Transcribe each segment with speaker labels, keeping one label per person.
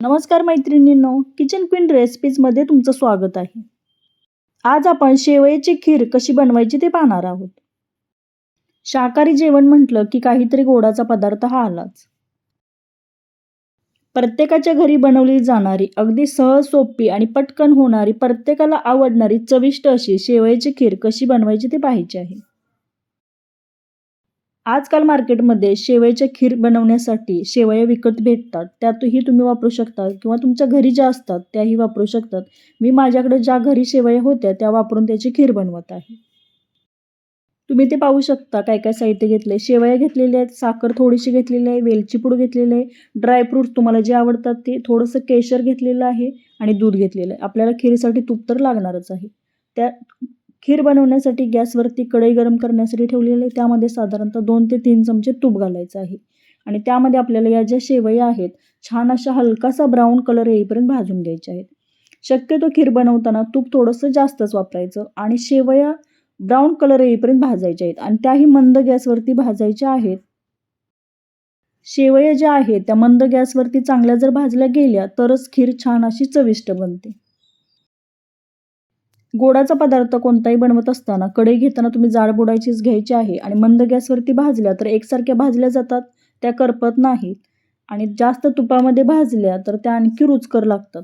Speaker 1: नमस्कार मैत्रिणींनो kitchen queen रेसिपीजमध्ये तुमचं स्वागत आहे. आज आपण शेवयाची खीर कशी बनवायची ते पाहणार आहोत. शाकाहारी जेवण म्हटलं की काहीतरी गोडाचा पदार्थ हा आलाच. प्रत्येकाच्या घरी बनवली जाणारी अगदी सहज सोपी आणि पटकन होणारी प्रत्येकाला आवडणारी चविष्ट अशी शेवयाची खीर कशी बनवायची ते पाहायची आहे. आजकाल मार्केटमध्ये शेवयाच्या खीर बनवण्यासाठी शेवया विकत भेटतात. त्यातही तुम्ही वापरू शकता किंवा तुमच्या घरी ज्या असतात त्याही वापरू शकतात. मी माझ्याकडे ज्या घरी शेवया होत्या त्या वापरून त्याची खीर बनवत आहे. तुम्ही ते पाहू शकता काय काय साहित्य घेतले शेवया घेतलेले आहेत साखर थोडीशी घेतलेली आहे वेलची पूड घेतलेली आहे ड्रायफ्रूट्स तुम्हाला जे आवडतात ते थोडंसं केशर घेतलेलं आहे आणि दूध घेतलेलं आहे. आपल्याला खीरीसाठी तूप तर लागणारच आहे. त्या खीर बनवण्यासाठी गॅसवरती कढई गरम करण्यासाठी ठेवलेली आहे. त्यामध्ये साधारणतः दोन ते तीन चमचे तूप घालायचं आहे. आणि त्यामध्ये आपल्याला या ज्या शेवया आहेत छान अशा हलकासा ब्राऊन कलर येईपर्यंत भाजून घ्यायच्या आहेत. शक्यतो खीर बनवताना तूप थोडंसं जास्तच वापरायचं आणि शेवया ब्राऊन कलर येईपर्यंत भाजायच्या आहेत. आणि त्याही मंद गॅसवरती भाजायच्या आहेत. शेवया ज्या आहेत त्या मंद गॅसवरती चांगल्या जर भाजल्या गेल्या तरच खीर छान अशी चविष्ट बनते. गोडाचा पदार्थ कोणताही बनवत असताना कढई घेताना तुम्ही जाड बुडायचीच घ्यायची आहे आणि मंद गॅसवरती भाजल्या तर एकसारख्या भाजल्या जातात त्या करपत नाहीत. आणि जास्त तुपामध्ये भाजल्या तर त्या आणखी रुचकर लागतात.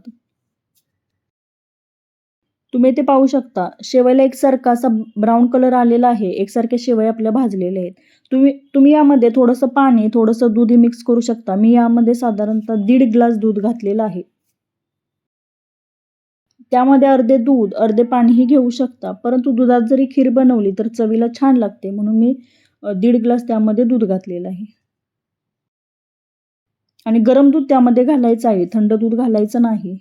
Speaker 1: तुम्ही ते पाहू शकता. शेवयाला एकसारखा असा ब्राऊन कलर आलेला आहे. एकसारख्या शेवया आपल्या भाजलेले आहेत. तुम्ही तुम्ही यामध्ये थोडंसं पाणी थोडंसं दूधही मिक्स करू शकता. मी यामध्ये साधारणतः दीड ग्लास दूध घातलेलं आहे. त्यामध्ये अर्धे दूध अर्धे पाणीही घेऊ शकता. परंतु दुधात जरी खीर बनवली तर चवीला छान लागते म्हणून मी दीड ग्लास त्यामध्ये दूध घातलेलं आहे. आणि गरम दूध त्यामध्ये घालायचं आहे. थंड दूध घालायचं नाही.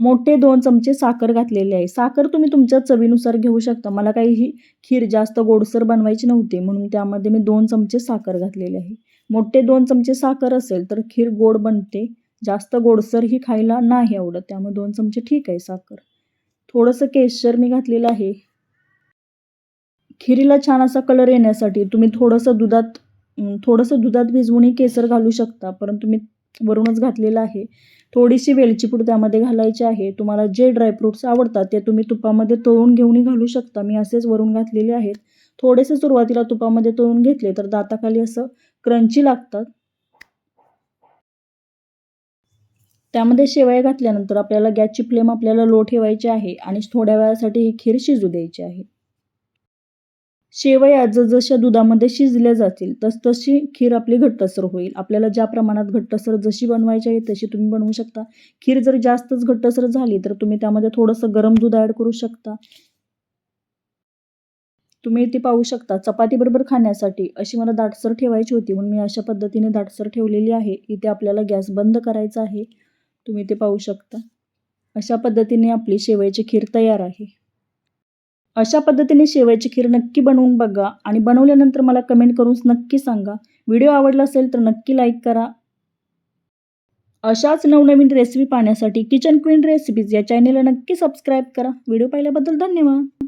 Speaker 1: मोठे दोन चमचे साखर घातलेले आहे. साखर तुम्ही तुमच्या चवीनुसार घेऊ शकता. मला काही ही खीर जास्त गोडसर बनवायची नव्हती म्हणून त्यामध्ये मी दोन चमचे साखर घातलेले आहे. मोठे दोन चमचे साखर असेल तर खीर गोड बनते. जास्त गोडसर ही खायला नाही आवडत. त्यामुळे दोन चमचे ठीक आहे साखर. थोडंसं केशर मी घातलेलं आहे. खिरीला छान असा कलर येण्यासाठी तुम्ही थोडंसं दुधात थोडंसं दुधात भिजवूनही केसर घालू शकता परंतु मी वरूनच घातलेलं आहे. थोडीशी वेलची पूड त्यामध्ये घालायची आहे. तुम्हाला जे ड्रायफ्रूट्स आवडतात ते तुम्ही तुपामध्ये तळून घेऊनही घालू शकता. मी असेच वरून घातलेले आहेत. थोडेसे सुरुवातीला तुपामध्ये तळून घेतले तर दाताखाली असं क्रंची लागतात. त्यामध्ये शेवया घातल्यानंतर आपल्याला गॅसची फ्लेम आपल्याला लो ठेवायची आहे आणि थोड्या वेळासाठी ही खीर शिजू द्यायची आहे. शेवया जसजशा दुधामध्ये शिजल्या जातील तस तशी खीर आपली घट्टसर होईल. आपल्याला ज्या प्रमाणात घट्टसर जशी बनवायची आहे तशी तुम्ही बनवू शकता. खीर जर जास्तच घट्टसर झाली तर तुम्ही त्यामध्ये थोडंसं गरम दूध ॲड करू शकता. तुम्ही ती पाहू शकता चपातीबरोबर खाण्यासाठी अशी मला दाटसर ठेवायची होती म्हणून मी अशा पद्धतीने दाटसर ठेवलेली आहे. इथे आपल्याला गॅस बंद करायचा आहे. तुम्ही ते पाहू शकता. अशा पद्धतीने आपली शेवयाची खीर तयार आहे. अशा पद्धतीने शेवयाची खीर नक्की बनवून बघा आणि बनवल्यानंतर मला कमेंट करून नक्की सांगा. व्हिडिओ आवडला असेल तर नक्की लाईक करा. अशाच नवनवीन रेसिपी पाहण्यासाठी किचन क्वीन रेसिपीज या चॅनेलला नक्की सबस्क्राईब करा. व्हिडिओ पाहिल्याबद्दल धन्यवाद.